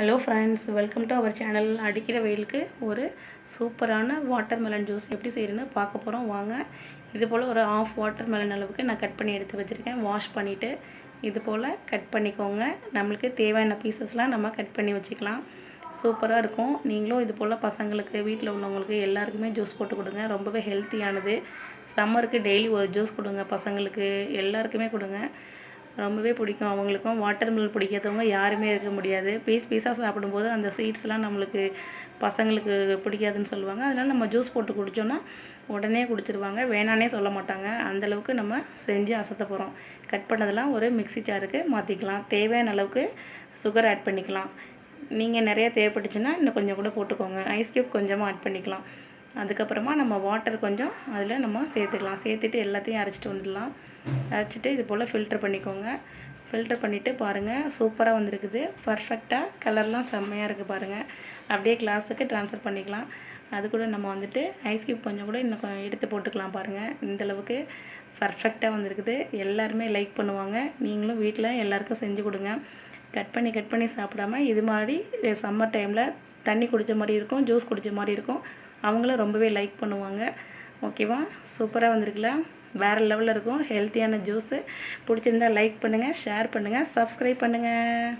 Hello friends welcome to our channel அடிக்கிற வெயிலுக்கு ஒரு சூப்பரான வாட்டர் மெலன் ஜூஸ் எப்படி செய்யணும்னு பார்க்க போகிறோம் வாங்க இது போல் ஒரு ஆஃப் வாட்டர் மெலன் அளவுக்கு நான் கட் பண்ணி எடுத்து வச்சுருக்கேன். வாஷ் பண்ணிவிட்டு இது போல் கட் பண்ணிக்கோங்க. நம்மளுக்கு தேவையான பீசஸ்லாம் நம்ம கட் பண்ணி வச்சுக்கலாம். சூப்பராக இருக்கும். நீங்களும் இது போல் பசங்களுக்கு வீட்டில் உள்ளவங்களுக்கு எல்லாருக்குமே ஜூஸ் போட்டு கொடுங்க. ரொம்பவே ஹெல்த்தியானது சம்மருக்கு டெய்லி ஒரு ஜூஸ் கொடுங்க பசங்களுக்கு. எல்லாருக்குமே கொடுங்க. ரொம்பவே பிடிக்கும். அவங்களுக்கும் வாட்டர் மில் பிடிக்காதவங்க யாருமே இருக்க முடியாது. பீஸ் பீஸாக சாப்பிடும்போது அந்த சீட்ஸ்லாம் நம்மளுக்கு பசங்களுக்கு பிடிக்காதுன்னு சொல்லுவாங்க. அதனால் நம்ம ஜூஸ் போட்டு குடித்தோன்னா உடனே குடிச்சிருவாங்க. வேணானே சொல்ல மாட்டாங்க. அந்தளவுக்கு நம்ம செஞ்சு அசத்த போகிறோம் கட் பண்ணதெல்லாம் ஒரு மிக்ஸி ஜாருக்கு மாற்றிக்கலாம் தேவையான அளவுக்கு சுகர் ஆட் பண்ணிக்கலாம். நீங்கள் நிறைய தேவைப்பட்டுச்சுன்னா இன்னும் கொஞ்சம் கூட போட்டுக்கோங்க. ஐஸ் க்யூப் கொஞ்சமாக ஆட் பண்ணிக்கலாம். அதுக்கப்புறமா நம்ம வாட்டர் கொஞ்சம் அதில் நம்ம சேர்த்துக்கலாம். சேர்த்துட்டு எல்லாத்தையும் அரைச்சிட்டு வந்துடலாம். அரைச்சிட்டு இது போல் ஃபில்டர் பண்ணிக்கோங்க. ஃபில்டர் பண்ணிவிட்டு பாருங்கள் சூப்பராக வந்திருக்குது. பர்ஃபெக்டாக கலர்லாம் செம்மையாக இருக்குது பாருங்கள் அப்படியே கிளாஸுக்கு ட்ரான்ஸ்ஃபர் பண்ணிக்கலாம். அது கூட நம்ம வந்துட்டு ஐஸ் க்யூப் கொஞ்சம் கூட இன்னும் எடுத்து போட்டுக்கலாம் பாருங்கள் இந்தளவுக்கு பர்ஃபெக்டாக வந்திருக்குது. எல்லாருமே லைக் பண்ணுவாங்க. நீங்களும் வீட்டில் எல்லாருக்கும் செஞ்சு கொடுங்க. கட் பண்ணி கட் பண்ணி சாப்பிடாம இது மாதிரி சம்மர் டைமில் தண்ணி குடித்த மாதிரி இருக்கும் ஜூஸ் குடித்த மாதிரி இருக்கும். அவங்களும் ரொம்பவே லைக் பண்ணுவாங்க. ஓகேவா சூப்பராக வந்திருக்குல்ல? வேறு லெவலில் இருக்கும். ஹெல்த்தியான ஜூஸு பிடிச்சிருந்தா லைக் பண்ணுங்கள் ஷேர் பண்ணுங்கள் சப்ஸ்கிரைப் பண்ணுங்கள்